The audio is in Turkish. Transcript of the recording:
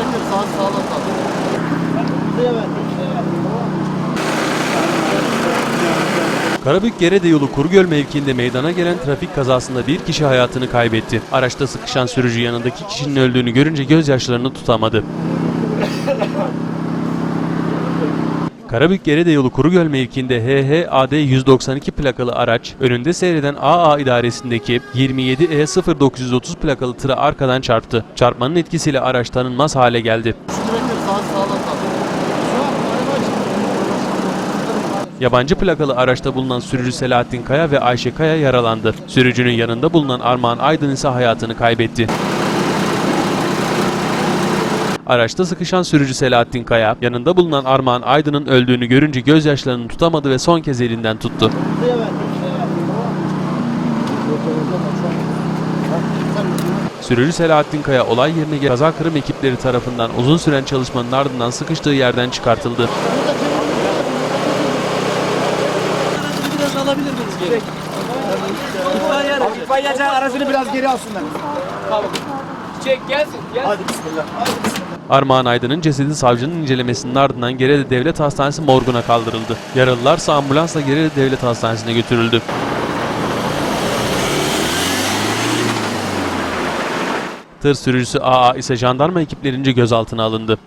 Bekir sağ sağlam. Şuraya ver. Karabük Gerede yolu Kurgöl mevkiinde meydana gelen trafik kazasında bir kişi hayatını kaybetti. Araçta sıkışan sürücü yanındaki kişinin öldüğünü görünce gözyaşlarını tutamadı. Karabük Gerede yolu Kurugöl mevkiinde HHAD 192 plakalı araç önünde seyreden AA idaresindeki 27E0930 plakalı tıra arkadan çarptı. Çarpmanın etkisiyle araç tanınmaz hale geldi. Yabancı plakalı araçta bulunan sürücü Selahattin Kaya ve Ayşe Kaya yaralandı. Sürücünün yanında bulunan Armağan Aydın ise hayatını kaybetti. Araçta sıkışan sürücü Selahattin Kaya, yanında bulunan Armağan Aydın'ın öldüğünü görünce gözyaşlarını tutamadı ve son kez elinden tuttu. Sürücü Selahattin Kaya olay yerine gelen kaza kırım ekipleri tarafından uzun süren çalışmanın ardından sıkıştığı yerden çıkartıldı. Biraz alabilir miyiz geri? İtfaiye aracını biraz geri alsınlar. Çek gelsin. Gel. Hadi bismillah. Hadi bismillah. Armağan Aydın'ın cesedi savcının incelemesinin ardından Gerede Devlet Hastanesi morguna kaldırıldı. Yaralılarsa ambulansla Gerede Devlet Hastanesi'ne götürüldü. Tır sürücüsü AA ise jandarma ekiplerince gözaltına alındı.